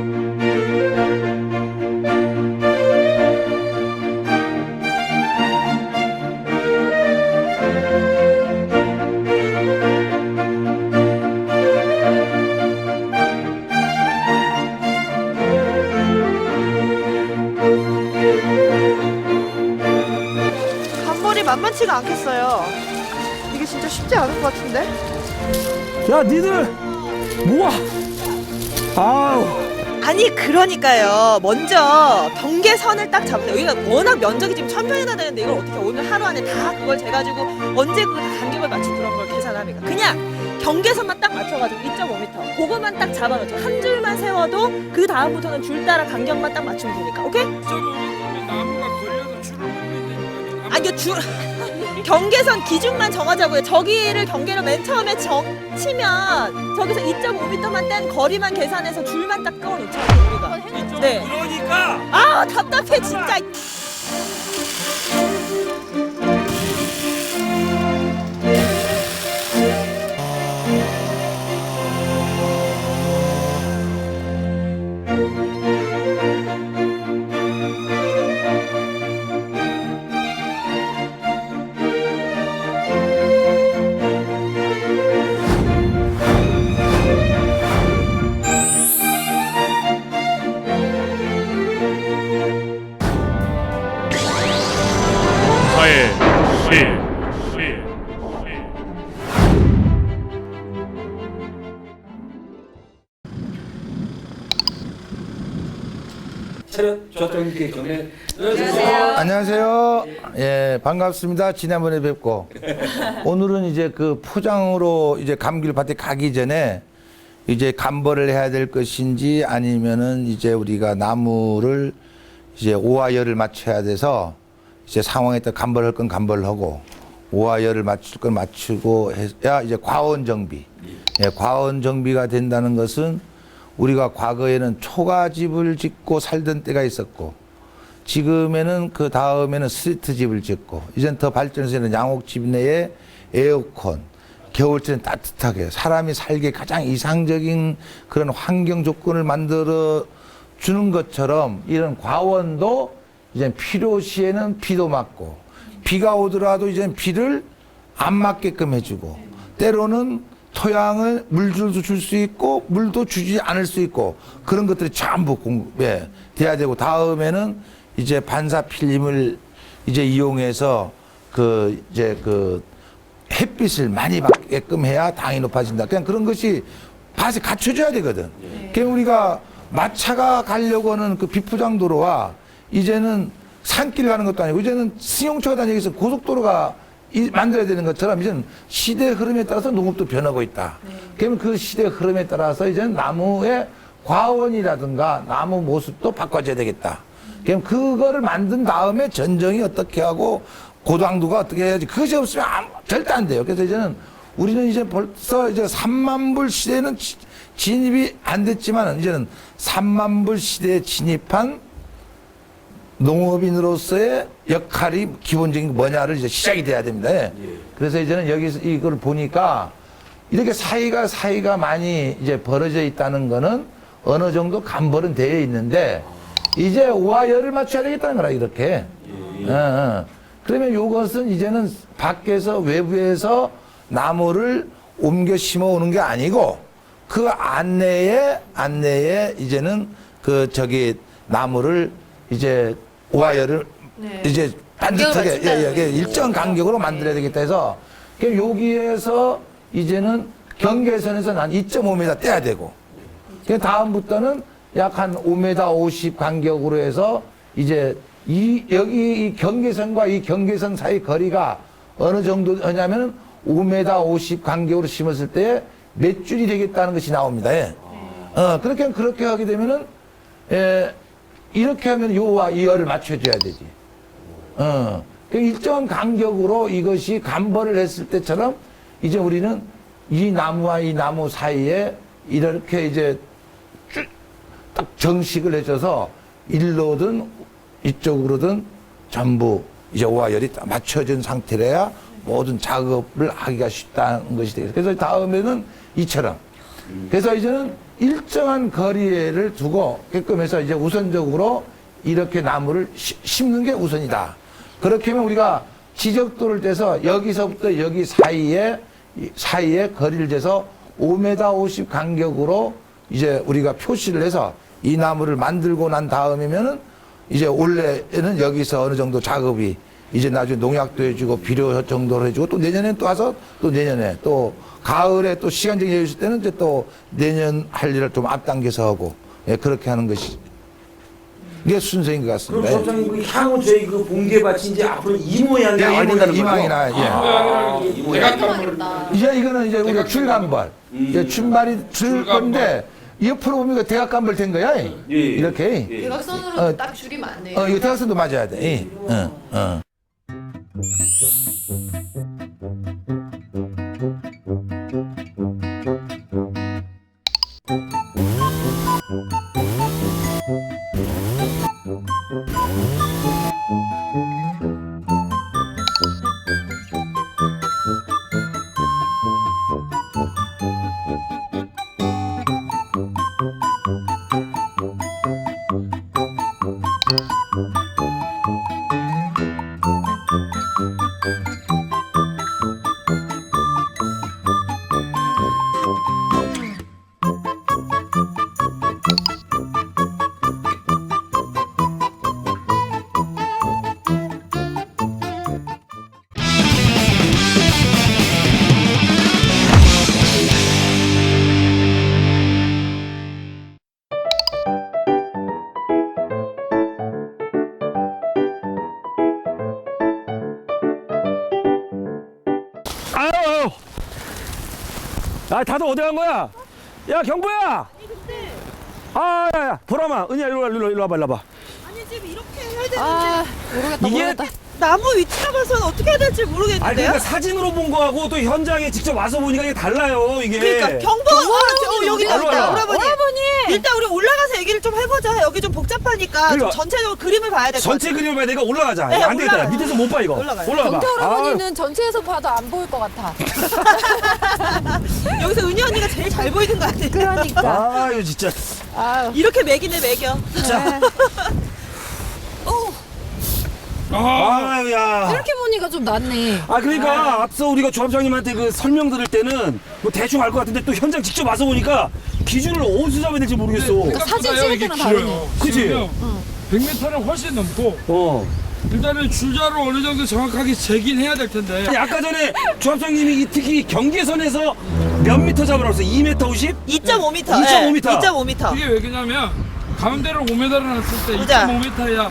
간벌 그러니까요. 먼저 경계선을 딱 잡으세요. 여기가 워낙 면적이 지금 천 평이나 되는데 이걸 어떻게 오늘 하루 안에 다 그걸 재가지고 언제 그 간격을 맞춘 그런 걸 계산합니까? 그냥 경계선만 딱 맞춰가지고 2.5m 그거만 딱 잡아놓죠. 한 줄만 세워도 그 다음부터는 줄 따라 간격만 딱 맞추면 되니까. 오케이? 아 이거 줄 경계선 기준만 정하자고요. 저기를 경계로 맨 처음에 정 치면 저기서 2.5m만 뗀 거리만 계산해서 줄만 딱 끊어놓죠 우리가. 네. 그러니까 아 답답해 진짜. 저쪽 이렇게 경례 안녕하세요. 예, 반갑습니다. 지난번에 뵙고. 오늘은 이제 그 포장으로 이제 감귤 밭에 가기 전에 이제 감벌을 해야 될 것인지 아니면은 이제 우리가 나무를 이제 오화열을 맞춰야 돼서 이제 상황에 따라 감벌할 건 감벌을 하고 오화열을 맞출 건 맞추고 해야 이제 과원 정비. 예, 과원 정비가 된다는 것은 우리가 과거에는 초가집을 짓고 살던 때가 있었고 지금에는 그 다음에는 스트리트 집을 짓고 이젠 더 발전해서는 양옥집 내에 에어컨 겨울철엔 따뜻하게 사람이 살기에 가장 이상적인 그런 환경 조건을 만들어 주는 것처럼 이런 과원도 이제 필요시에는 비도 맞고 비가 오더라도 이제 비를 안 맞게끔 해주고 때로는 토양을 물줄도 줄 수 있고 물도 주지 않을 수 있고 그런 것들이 전부 공부해 돼야 되고 다음에는 이제 반사 필름을 이제 이용해서 그 이제 그 햇빛을 많이 받게끔 해야 당이 높아진다. 그냥 그런 것이 밭에 갖춰줘야 되거든. 그냥 우리가 마차가 가려고 하는 그 비포장 도로와 이제는 산길 가는 것도 아니고 이제는 승용차가 다니기 위해서 고속도로가 이- 만들어야 되는 것처럼 이제는 시대 흐름에 따라서 농업도 변하고 있다. 그러면 그 시대 흐름에 따라서 이제는 나무의 과원이라든가 나무 모습도 바꿔줘야 되겠다. 그럼 그거를 만든 다음에 전정이 어떻게 하고 고당도가 어떻게 해야지 그것이 없으면 아무- 절대 안 돼요. 그래서 이제는 우리는 이제 벌써 이제 3만 불 시대는 지- 진입이 안 됐지만 이제는 3만 불 시대에 진입한 농업인으로서의 역할이 기본적인 뭐냐를 이제 시작이 돼야 됩니다. 예. 그래서 이제는 여기서 이걸 보니까 이렇게 사이가 사이가 많이 이제 벌어져 있다는 거는 어느 정도 감벌은 되어 있는데 이제 우하열을 맞춰야 되겠다는 거라 이렇게. 어, 어. 그러면 이것은 이제는 밖에서 외부에서 나무를 옮겨 심어 오는 게 아니고 그 안내에 안내에 이제는 그 저기 나무를 이제 오하열을 이제 반듯하게 예, 예, 예, 일정 간격으로 만들어야 되겠다 해서 그럼 여기에서 이제는 경계선에서 한 2.5m 떼야 되고 그 다음부터는 약 한 5m 50 간격으로 해서 이제 이 여기 이 경계선과 이 경계선 사이 거리가 어느 정도냐면은 5m 50 간격으로 심었을 때 몇 줄이 되겠다는 것이 나옵니다. 예. 어, 그렇게 그렇게 하게 되면은 예, 이렇게 하면 요와 이 열을 맞춰줘야 되지. 어, 그 일정 간격으로 이것이 간벌을 했을 때처럼 이제 우리는 이 나무와 이 나무 사이에 이렇게 이제 쭉 딱 정식을 해줘서 일로든 이쪽으로든 전부 이제 오화열이 딱 맞춰진 상태라야 모든 작업을 하기가 쉽다는 것이 되겠어요. 그래서 다음에는 이처럼. 그래서 이제는 일정한 거리를 두고 게끔 해서 이제 우선적으로 이렇게 나무를 시- 심는 게 우선이다. 그렇게 하면 우리가 지적도를 떼서 여기서부터 여기 사이에 이 사이에 거리를 재서 5m 50 간격으로 이제 우리가 표시를 해서 이 나무를 만들고 난 다음이면은 이제 올해는 여기서 어느 정도 작업이 이제 나중에 농약도 해주고 비료 정도로 해주고 또 내년에 또 와서 또 내년에 또 가을에 또 시간적인 여유 있을 때는 이제 또 내년 할 일을 좀 앞당겨서 하고 예, 그렇게 하는 것이 이게 순서인 것 그럼 같습니다. 소장님 그 향후 저희 그 봉개밭이 이제 앞으로 이 모양이 예, 나와야 된다는 거죠? 이망이나 예. 대각감을 이제 이거는 이제 우리가 출간벌 이제 출발이 줄 건데 옆으로 보면 이거 대각감벌 된 거야 예. 이렇게 예. 대각선으로 어, 딱 줄이면 안 돼요. 어 이거 대각선도 맞아야 돼. 예. 어, 어. うん。 아, 다들 어디 간 거야? 야, 경보야! 아, 야, 야, 보람아, 은희야, 일로 와, 일로, 와, 일로 와봐, 일로 와봐. 아니 지금 이렇게 해야 되는데 아 모르겠다 이게- 모르겠다. 나무 위치가 봐서는 어떻게 해야 될지 아, 모르겠는데요. 그러니까 사진으로 본 거하고 또 현장에 직접 와서 보니까 이게 달라요, 이게. 그러니까 경보 어, 어, 여기 있다 일로 와, 있다 일로 와. 오라버니. 일단 우리 올라가서 얘기를 좀 해보자. 여기 좀 복잡하니까 좀 그러니까 전체적으로 그림을 봐야 될것 같아. 전체 그림을 봐야 되니까 올라가자. 네, 안 되겠다. 올라가요. 밑에서 못 봐, 이거. 올라가요. 경태 아유. 할아버지는 전체에서 봐도 안 보일 것 같아. 여기서 은희 언니가 제일 잘 보이는 거 아니에요? 그러니까. 아유, 진짜. 아유. 이렇게 매기네 매겨. 아, 아유, 야. 이렇게 보니까 좀 낫네. 아 그러니까 앞서 우리가 조합장님한테 그 설명 들을 때는 뭐 대충 알 것 같은데 또 현장 직접 와서 보니까 기준을 어디서 잡아야 될지 모르겠어. 그러니까 사진 찍을 때랑 다르네. 그치? 100m는 훨씬 넘고 어. 일단은 줄자로 어느 정도 정확하게 재긴 해야 될 텐데 아니, 아까 전에 조합장님이 이 특히 경계선에서 몇 미터 잡으라고 했어? 2m 50? 2.5m. 2.5m. 2.5m. 그게 왜 그러냐면 가운데로 5m를 놨을 때 보자. 2.5m야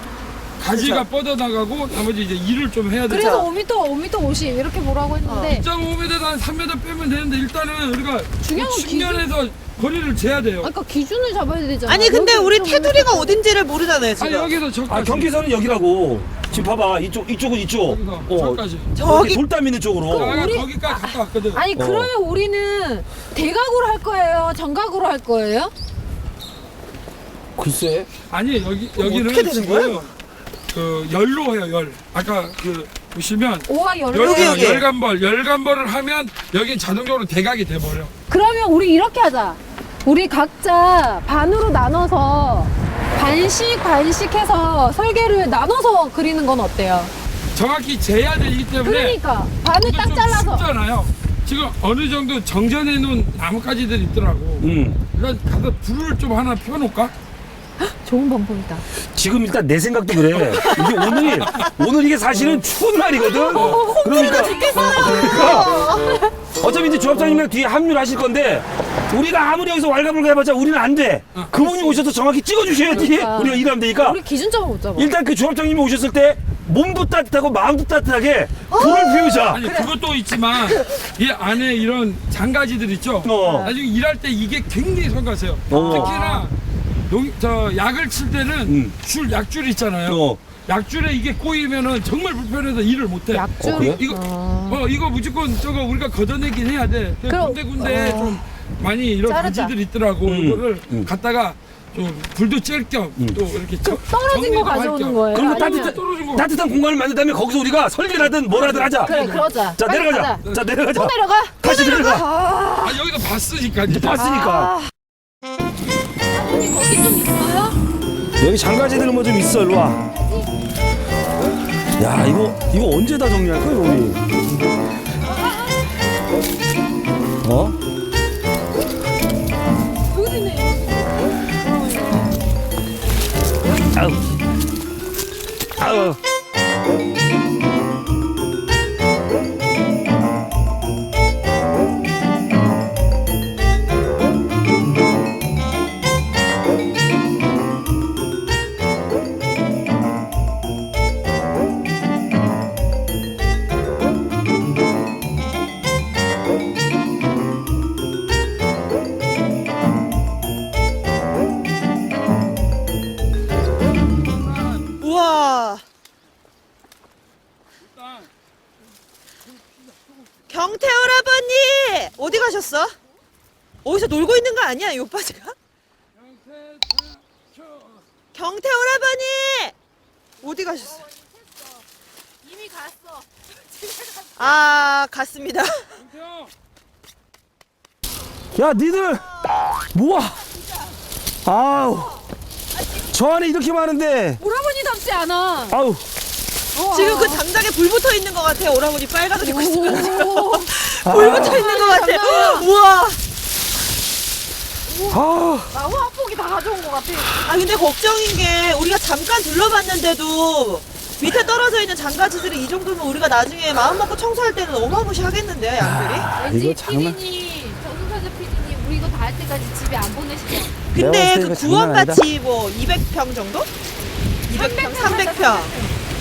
가지가 뻗어나가고 나머지 이제 일을 좀 해야 되죠 그래서 5m, 5m 50 이렇게 보라고 했는데 2.5m에다 한 3m 빼면 되는데 일단은 우리가 중요한 건 측면에서 거리를 재야 돼요 아까 기준을 잡아야 되잖아. 아니 근데 여기 우리 좀 테두리가 어딘지를 모르잖아요 아니 지금. 여기서 저까지 아 경계선은 여기라고. 지금 봐봐 이쪽 이쪽은 이쪽. 여기서 어. 저까지 저기 돌담 있는 쪽으로. 내가 우리- 거기까지 갔다 왔거든 아니 어. 그러면 우리는 대각으로 할 거예요? 정각으로 할 거예요? 글쎄. 아니 여기 여기는 어떻게 되는 지금 거야? 그 열로 해요 열 아까 그 보시면 오와 열. 열, 여기, 여기. 열간벌 열간벌을 하면 여긴 자동적으로 대각이 돼버려 그러면 우리 이렇게 하자. 우리 각자 반으로 나눠서 반씩 반씩 해서 설계를 나눠서 그리는 건 어때요? 정확히 재야 되기 때문에 그러니까 반을 딱좀 잘라서 쉽잖아요 지금 어느 정도 정전해 놓은 나뭇가지들이 있더라고 음. 그러니까 가서 불을 좀 하나 펴놓을까? 좋은 방법이다. 지금 일단 내 생각도 그래. 이게 오늘 오늘 이게 사실은 추운 날이거든. 그러니까 그러니까 어차피 이제 조합장님이랑 뒤에 합류를 하실 건데 우리가 아무리 여기서 왈가불가 해봤자 우리는 안 돼. 그분이 오셔서 정확히 찍어주셔야지 그러니까. 우리가 일하면 되니까. 우리 기준점을 못 잡아. 일단 그 조합장님이 오셨을 때 몸도 따뜻하고 마음도 따뜻하게 불을 피우자. 아니 그것도 있지만 이 안에 이런 장가지들 있죠 어. 나중에 일할 때 이게 굉장히 성가세요 어. 특히나 용, 저 약을 칠 때는 음. 줄 약줄 있잖아요 어. 약줄에 이게 꼬이면은 정말 불편해서 일을 못해 약줄. 어, 그래? 이거 어. 어 이거 무조건 저거 우리가 걷어내긴 해야 돼. 그럼- 군데 군데 어. 좀 많이 이런 자르자. 가지들 있더라고. 음, 이거를 음. 갖다가 좀 불도 쬐겸또 이렇게 저, 떨어진 거 가져오는 겸. 거예요? 그럼 그 아니면- 따뜻한, 떨어진 거. 따뜻한 공간을 만든 다음에 거기서 우리가 뭘 하든 하자. 그래 그러자. 자 빨리 내려가자. 가자. 자 내려가자. 또 내려가. 다시 내려가. 아 여기서 봤으니까 이제 이제 봤으니까. 아, 여기 장가지들 뭐좀 있어 일로 와. 야 이거 이거 언제 다 정리할 거야 우리? 어? 아우 아우 우와. 경태 오라버니 어디 가셨어? 어디서 놀고 있는 거 아니야 이 오빠 지금? 경태 오라버니 어디 가셨어? 이미 갔어. 아 갔습니다. 야 니들 뭐야? 아우 저 안에 이렇게 많은데 오라버니 닮지 않아. 아우 지금 그 장작에 불 붙어 있는 것 같아요. 오라버니 빨간 옷 입고 있으면 지금 오. 불 붙어 있는 것 같아. 장난. 우와. 아 나무 한 폭이 다 가져온 것 같아. 아 근데 걱정인 게 우리가 잠깐 둘러봤는데도 밑에 떨어져 있는 장가지들이 이 정도면 우리가 나중에 마음 먹고 청소할 때는 어마무시하겠는데요 양들이? 왠지 이거 장난- 피디님, 정승사자 피디님, 우리 이거 다 할 때까지 집에 안 보내시죠? 근데 그. 구원같이 뭐 200평 정도? 200평, 300평.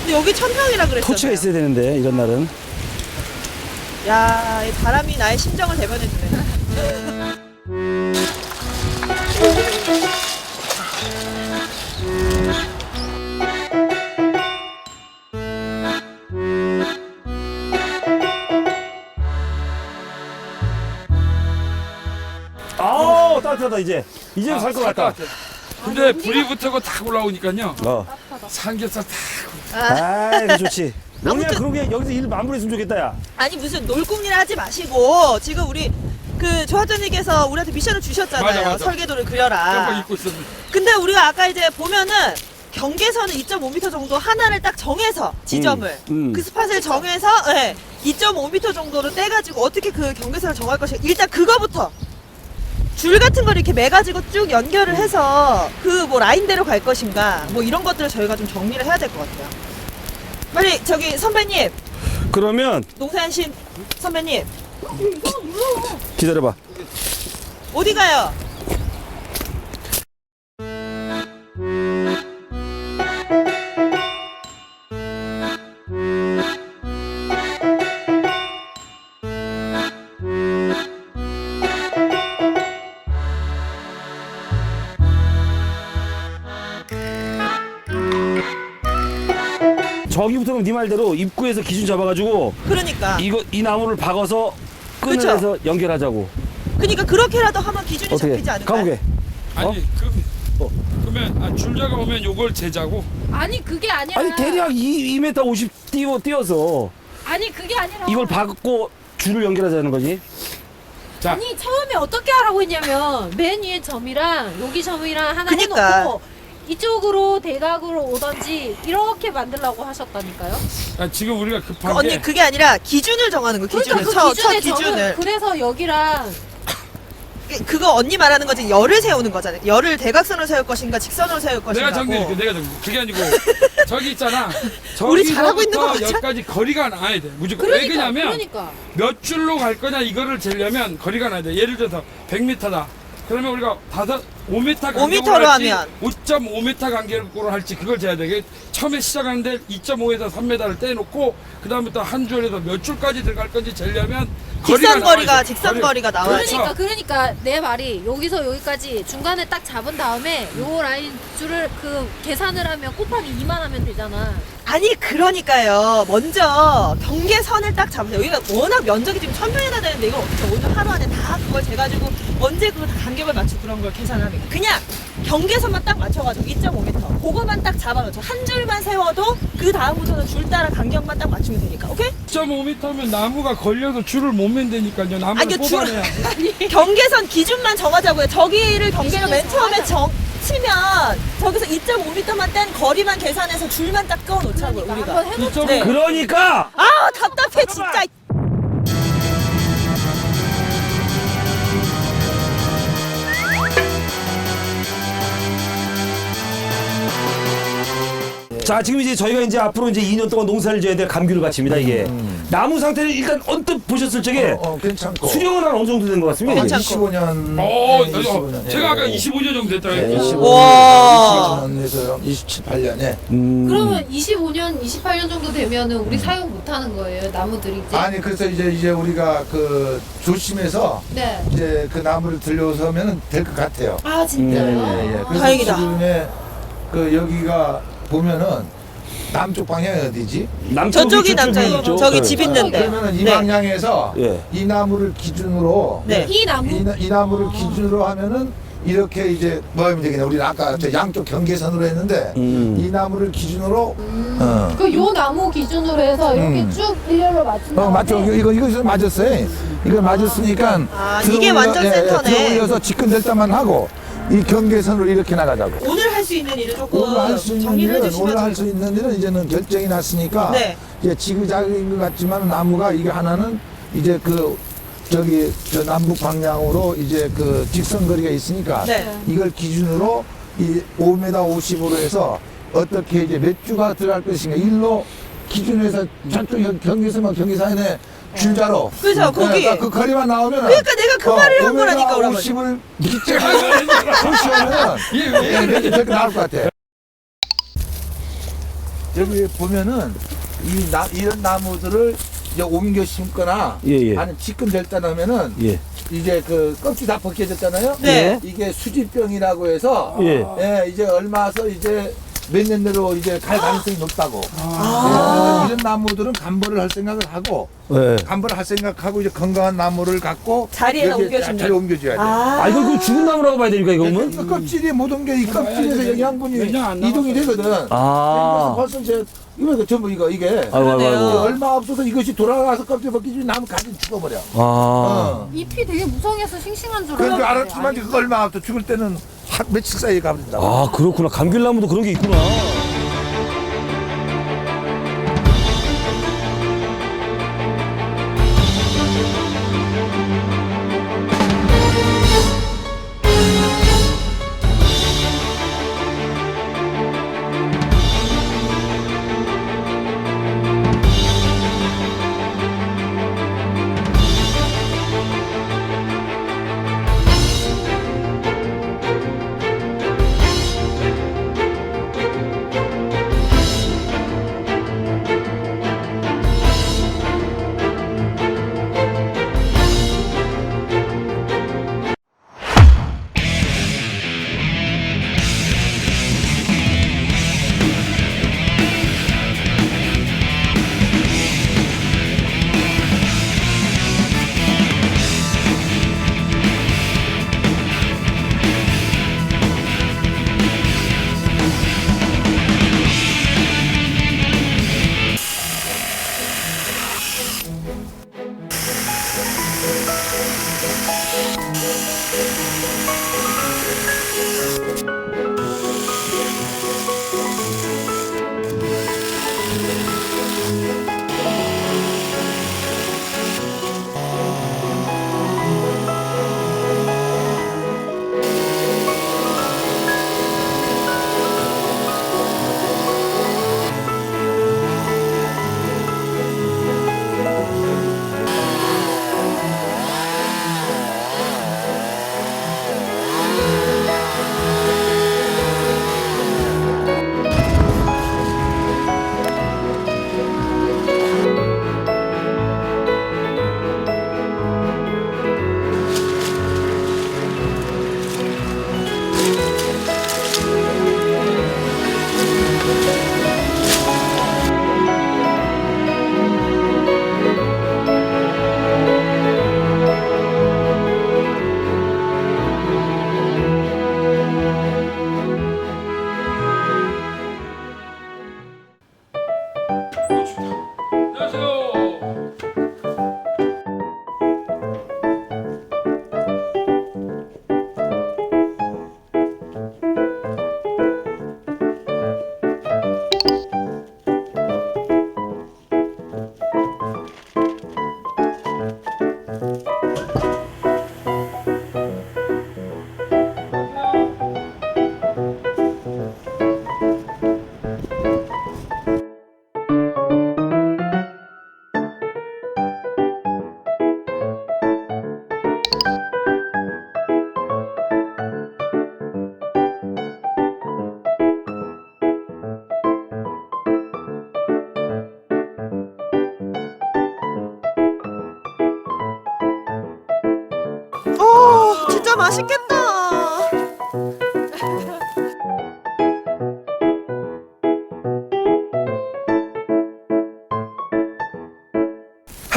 근데 여기 1000평이라 그랬잖아요. 토치가 있어야 되는데 이런 날은 야, 이 바람이 나의 심정을 대변해 주네. 따뜻하다 이제 이제 살것 같다. 근데 불이 붙고 탁 올라오니까요. 어. 삼겹살 탁. 아이 그 좋지. 너냐 아무튼- 그러게 여기서 일 마무리했으면 좋겠다 야. 아니, 무슨 놀궁리를 하지 마시고, 지금 우리 그 조합장님께서 우리한테 미션을 주셨잖아요. 맞아, 맞아. 설계도를 그려라. 입고 있었는데 근데 우리가 아까 이제 보면은 경계선은 2.5m 정도 하나를 딱 정해서 지점을. 음, 음. 그 스팟을 정해서 네, 2.5m 정도로 떼가지고 어떻게 그 경계선을 정할 것인가. 일단 그거부터 줄 같은 걸 이렇게 매가지고 쭉 연결을 해서 그 뭐 라인대로 갈 것인가 뭐 이런 것들을 저희가 좀 정리를 해야 될 것 같아요. 빨리 저기 선배님 그러면 농사연 씨 선배님 기다려봐 어디 가요? 저기부터 그럼 네 말대로 입구에서 기준 잡아가지고 그러니까 이거 이 나무를 박아서 끈을 그쵸? 해서 연결하자고 그러니까 그렇게라도 하면 기준이 어떻게 잡히지 않을까요? 가보게 아니 그, 어. 그러면 아, 줄자가 오면 요걸 재자고 아니 그게 아니라. 아니 대략 2, 2m 50 띄워 띄어서 아니 그게 아니라. 이걸 박고 줄을 연결하자는 거지 자 아니 처음에 어떻게 하라고 했냐면 맨 위에 점이랑 여기 점이랑 하나 그니까. 해놓고 이쪽으로 대각으로 오던지 이렇게 만들라고 하셨다니까요. 아, 지금 우리가 급한 그 언니 게 그게 아니라 기준을 정하는 거 기준을 그러니까 첫, 그첫 기준에 기준을 저는 그래서 여기랑 그- 그거 언니 말하는 거지 열을 세우는 거잖아요. 열을 대각선으로 세울 것인가 직선으로 세울 것인가. 내가 정리해줄게 내가 정리 그게 아니고 저기 있잖아 우리 잘하고 있는 거 저기서부터 맞아? 여기까지 거리가 나야 돼 무조건 왜 그러니까 그러냐면 그러니까 몇 줄로 갈 거냐 이거를 재려면 거리가 나야 돼 예를 들어서 100m다 그러면 우리가 다섯 5m 간격으로 5m 로 할지 하면. 5.5m 간격으로 할지 그걸 재야 돼 처음에 시작하는데 2.5에서 3m를 떼놓고 그 다음부터 한 줄에서 몇 줄까지 들어갈 건지 재려면 직선 거리가 돼. 직선 거리- 거리가 나와야 돼. 그러니까 그러니까 내 말이 여기서 여기까지 중간에 딱 잡은 다음에 요 라인 줄을 그 계산을 하면 곱하기 2만 하면 되잖아. 아니 그러니까요. 먼저 경계선을 딱 잡으세요. 여기가 워낙 면적이 지금 천 평이나 되는데 이걸 어떻게 오늘 하루 안에 다 그걸 재가지고 언제 그거 다 간격을 맞추고 그런 걸 계산합니까? 그냥 경계선만 딱 맞춰가지고 2.5m 그거만 딱 잡아놓죠. 한 줄만 세워도 그 다음부터는 줄 따라 간격만 딱 맞추면 되니까. 오케이? 2.5m면 나무가 걸려서 줄을 못 맨다니까요 나무를 아니, 그 줄- 뽑아내야 돼 경계선 기준만 정하자고요. 저기를 경계를 맨 처음에 정 치면 저기서 2.5m만 뗀 거리만 계산해서 줄만 딱 그어 놓자고요 우리가. 한번 해놓자. 네. 그러니까 아 답답해 진짜. 자 지금 이제 저희가 이제 앞으로 이제 2년 동안 농사를 지어야 될 감귤을 바칩니다 이게 나무 상태를 일단 언뜻 보셨을 적에 어, 어, 괜찮고. 수령은 한 어느 정도 된 것 같습니다. 이게. 25년. 어, 네, 어, 25년. 제가 아까 25년 정도 됐다고 했죠. 와. 25년에서 27, 8년에. 음. 그러면 25년, 28년 정도 되면은 우리 사용 못 하는 거예요, 나무들이 이제? 아니 그래서 이제 이제 우리가 그 조심해서 네. 이제 그 나무를 들려서면은 될것 같아요. 아, 진짜요? 예, 예. 그래서 다행이다. 그 여기가 보면은 남쪽 방향이 어디지? 남쪽이 저쪽이. 있죠. 저기 네. 집 있는데. 그러면은 이 네. 방향에서 예. 이 나무를 기준으로 네. 이 나무? 이, 나- 이 나무를 기준으로 하면은 이렇게 이제 뭐 하면 되겠냐? 우리는 아까 저 양쪽 경계선으로 했는데 음. 이 나무를 기준으로 어. 그 요 나무 기준으로 해서 이렇게 음. 쭉 일렬로 맞춘 어, 다음에 맞죠. 이거, 이거, 이거 맞았어요. 이거 맞았으니까. 아, 이게 완전 예, 예, 센터네. 들어 올려서 직근될 때만 하고, 이 경계선으로 이렇게 나가자고. 오늘 할 수 있는 일을 조금 오늘 할 수 있는 정리를 일은, 해주시면 오늘 할 수 있는 일은 이제는 결정이 났으니까. 네. 이제 지그자그인 것 같지만 나무가 이게 하나는 이제 그, 저기, 저 남북 방향으로 이제 그 직선 거리가 있으니까. 네. 이걸 기준으로 이 5m 50으로 해서 어떻게 이제 몇 주가 들어갈 것인가. 일로 기준해서 저쪽 경- 경계선만 경계선에 줄자로. 그죠, 네, 거기. 그러니까 그 거리만 나오면. 그러니까 내가 그 말을 한 거라니까, 오라버니. 50을 밑에 푸시하면은 예, 이렇게 저렇게 나올 것 같아. 여기 보면은 이 나, 이런 나무들을 이제 옮겨 심거나 예, 예. 아니면 직근될 때 나면은 예. 이제 그 껍질 다 벗겨졌잖아요. 네. 이게 수지병이라고 해서 예. 예, 이제 얼마서 이제 몇 년 내로 이제 갈 가능성이 높다고. 아. 예, 이런 나무들은 간벌을 할 생각을 하고 예. 간벌을 할 생각하고 이제 건강한 나무를 갖고 자리에다 여기에 옮겨주면. 자리에 옮겨줘야 돼. 아, 아 이거 그 죽은 나무라고 봐야 되니까 이거 그러면? 그 껍질이 못 옮겨 이 껍질에서 영양분이 몇년안 이동이 되거든. 아. 벌써 이제 이거 이거 전부 이거 이게 아이고 아이고. 아이고. 얼마 없어서 이것이 돌아가서 껍질 벗기지 나무 가지 죽어버려. 아. 어. 잎이 되게 무성해서 싱싱한 줄 그런 줄 알았는데 알았지만 그거 얼마 없어 죽을 때는 한 며칠 사이에 가버린다고. 아 그렇구나 감귤나무도 그런 게 있구나.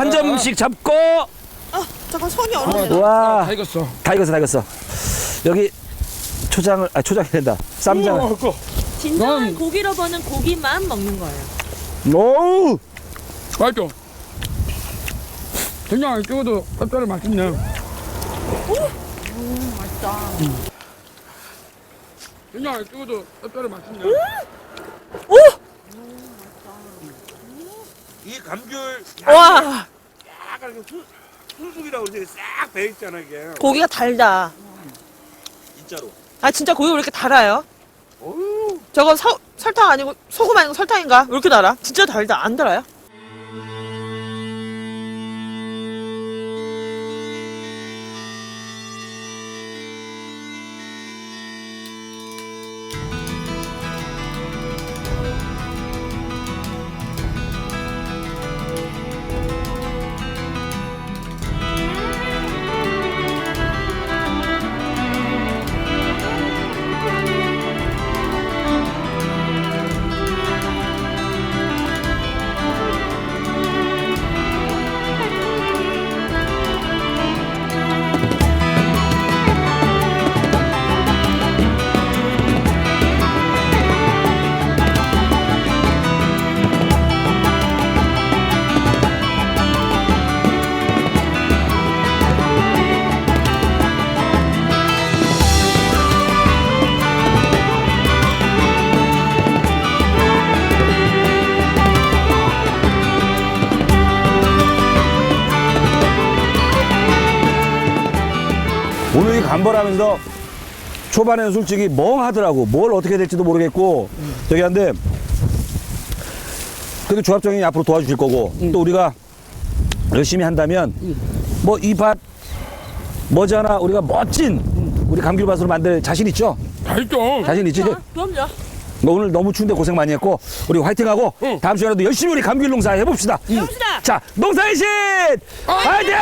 한 점씩 잡고 아, 잠깐 손이 얼어. 와다 익었어. 다 익었어 다 익었어 여기 초장을 아 초장이 된다 쌈장을 어, 그거. 진정한 난- 고기 러버는 고기만 먹는 거예요. 오우 맛있죠? 된장을 찍어도 짭짤해 맛있네. 오! 맛있다. 된장을 찍어도 짭짤해 맛있네. 이 감귤 와, 약간 그 술, 술국이라고 이렇게 싹 배있잖아 이게 고기가 달다. 진짜로 아, 진짜 고기가 왜 이렇게 달아요? 저거 서, 설탕 아니고 소금 아니고 설탕인가? 왜 이렇게 달아? 진짜 달다. 안 달아요? 간벌하면서 초반에는 솔직히 멍하더라고 뭘 어떻게 될지도 모르겠고 저기 한데 그래도 조합장이 앞으로 도와주실 거고 또 우리가 열심히 한다면 뭐 이 밭 머지않아 우리가 멋진 우리 감귤밭으로 만들 자신 있죠? 맛있죠? 자신 있지? 그럼요. 너 오늘 너무 추운데 고생 많이 했고 우리 화이팅하고 다음 시간에도 열심히 우리 감귤 농사 해봅시다. 해봅시다. 자 농사의 신 화이팅!